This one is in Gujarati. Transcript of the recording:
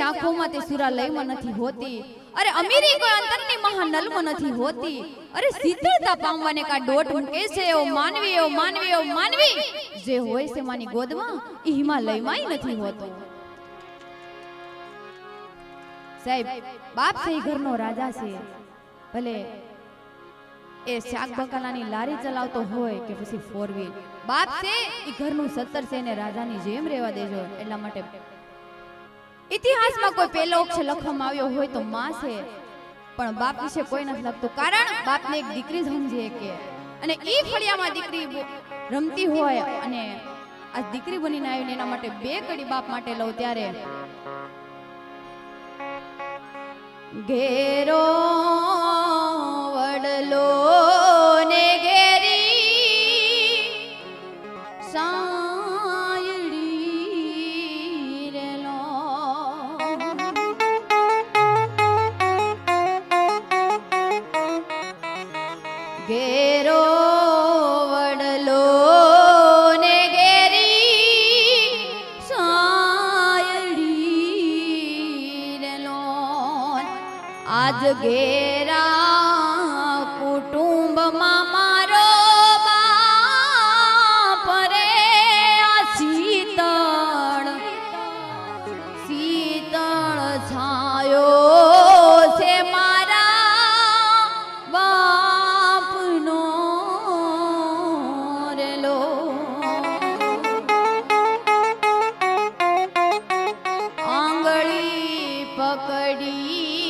આંખોમાં તે સુરાલયમાં નથી હોતી. અરે અમીરી કોઈ અંતરની મહાનલમાં નથી હોતી. અરે શીતળતા પામવાને કા ડોટ મૂકે છે? એવો માનવી એવો માનવી એવો માનવી. જે હોય છે માની ગોદમાં એ હિમાલયમાં નથી હોતો. સાહેબ, બાપ છે ઘરનો રાજા છે. ભલે એ શાક બકાલાની લારી ચલાવતો હોય કે પછી ફોર વ્હીલ બાપ છે એ ઘરનું સત્તર છે ને રાજાની જેમ રહેવા દેજો. એટલા માટે ઇતિહાસમાં કોઈ પહેલો અક્ષર લખવામાં આવ્યો હોય તો માં છે. પણ બાપ વિશે કોઈ નથી લખતું. કારણ બાપને એક દીકરી સમજે કે અને એ ફળિયામાં દીકરી રમતી હોય અને આ દીકરી બનીને આવીને એના માટે બે કડી બાપ માટે લઉં ત્યારે ઘેરો ઘેરો ಕೈ